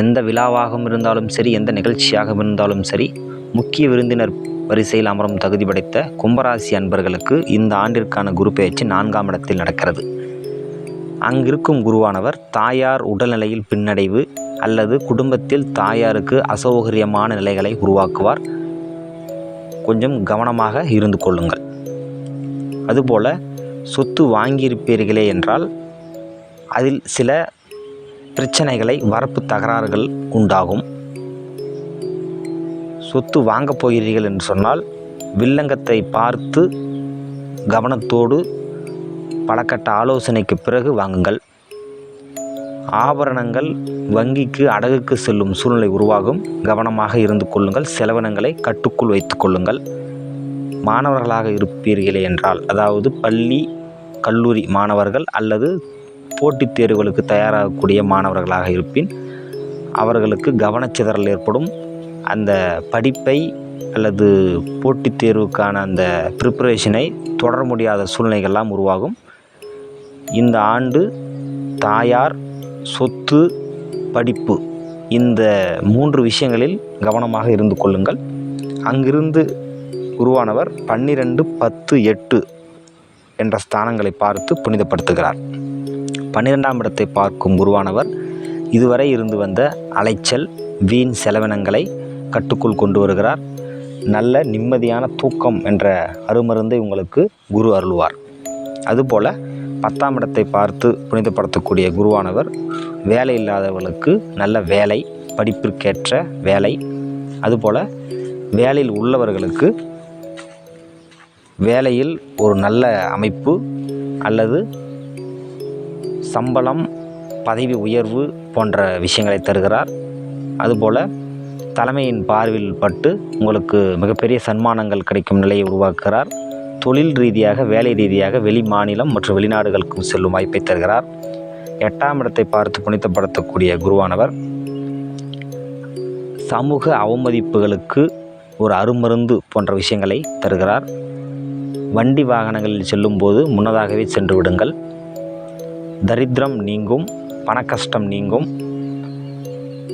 எந்த விழாவாகவும் இருந்தாலும் சரி எந்த நிகழ்ச்சியாக இருந்தாலும் சரி முக்கிய விருந்தினர் வரிசையில் அமரும் தகுதி படைத்த கும்பராசி அன்பர்களுக்கு இந்த ஆண்டிற்கான குரு பெயர்ச்சி நான்காம் இடத்தில் நடக்கிறது. அங்கிருக்கும் குருவானவர் தாயார் உடல்நிலையில் பின்னடைவு அல்லது குடும்பத்தில் தாயாருக்கு அசௌகரியமான நிலைகளை உருவாக்குவார். கொஞ்சம் கவனமாக இருந்து கொள்ளுங்கள். அதுபோல சொத்து வாங்கியிருப்பீர்களே என்றால் அதில் சில பிரச்சனைகளை வரப்பு தகராறுகள் உண்டாகும். சொத்து வாங்கப் போகிறீர்கள் என்று சொன்னால் வில்லங்கத்தை பார்த்து கவனத்தோடு பலகட்ட ஆலோசனைக்கு பிறகு வாங்குங்கள். ஆபரணங்கள் வங்கிக்கு அடகுக்கு செல்லும் சூழ்நிலை உருவாகும். கவனமாக இருந்து கொள்ளுங்கள். செலவினங்களை கட்டுக்குள் வைத்துக் கொள்ளுங்கள். மாணவர்களாக இருப்பீர்களே என்றால் அதாவது பள்ளி கல்லூரி மாணவர்கள் அல்லது போட்டித் தேர்வுகளுக்கு தயாராகக்கூடிய மாணவர்களாக இருப்பின் அவர்களுக்கு கவனச்சிதறல் ஏற்படும். அந்த படிப்பை அல்லது போட்டித் தேர்வுக்கான அந்த ப்ரிப்பரேஷனை தொடர முடியாத சூழ்நிலைகள்லாம் உருவாகும். இந்த ஆண்டு தாயார் சொத்து படிப்பு இந்த மூன்று விஷயங்களில் கவனமாக இருந்து கொள்ளுங்கள். அங்கிருந்து உருவானவர் பன்னிரெண்டு பத்து எட்டு என்ற ஸ்தானங்களை பார்த்து புனிதப்படுத்துகிறார். பன்னிரெண்டாம் இடத்தை பார்க்கும் குருவானவர் இதுவரை இருந்து வந்த அலைச்சல் வீண் செலவினங்களை கட்டுக்குள் கொண்டு வருகிறார். நல்ல நிம்மதியான தூக்கம் என்ற அருமருந்தை உங்களுக்கு குரு அருள்வார். அதுபோல் பத்தாம் இடத்தை பார்த்து புனிதப்படுத்தக்கூடிய குருவானவர் வேலை இல்லாதவர்களுக்கு நல்ல வேலை படிப்பிற்கேற்ற வேலை. அதுபோல் வேலையில் உள்ளவர்களுக்கு வேலையில் ஒரு நல்ல அமைப்பு அல்லது சம்பளம் பதவி உயர்வு போன்ற விஷயங்களை தருகிறார். அதுபோல் தலைமையின் பார்வையில் பட்டு உங்களுக்கு மிகப்பெரிய சன்மானங்கள் கிடைக்கும் நிலையை உருவாக்குகிறார். தொழில் ரீதியாக வேலை ரீதியாக வெளி மாநிலம் மற்றும் வெளிநாடுகளுக்கும் செல்லும் வாய்ப்பை தருகிறார். எட்டாம் இடத்தை பார்த்து புனிதப்படுத்தக்கூடிய குருவானவர். சமூக அவமதிப்புகளுக்கு ஒரு அருமருந்து போன்ற விஷயங்களை தருகிறார். வண்டி வாகனங்களில் செல்லும்போது முன்னதாகவே சென்று விடுங்கள். தரித்திரம் நீங்கும் பணக்கஷ்டம் நீங்கும்.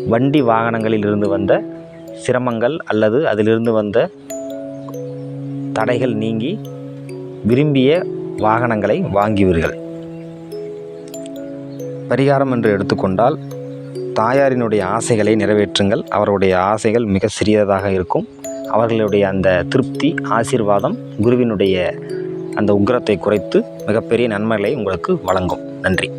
வண்டி வாகனங்களில் இருந்து வந்த சிரமங்கள் அல்லது அதிலிருந்து வந்த தடைகள் நீங்கி விரும்பிய வாகனங்களை வாங்குவீர்கள். பரிகாரம் என்று எடுத்துக்கொண்டால் தாயாரினுடைய ஆசைகளை நிறைவேற்றுங்கள். அவருடைய ஆசைகள் மிக சிறியதாக இருக்கும். அவர்களுடைய அந்த திருப்தி ஆசீர்வாதம் குருவினுடைய அந்த உக்கிரத்தை குறைத்து மிகப்பெரிய நன்மைகளை உங்களுக்கு வழங்கும். நன்றி.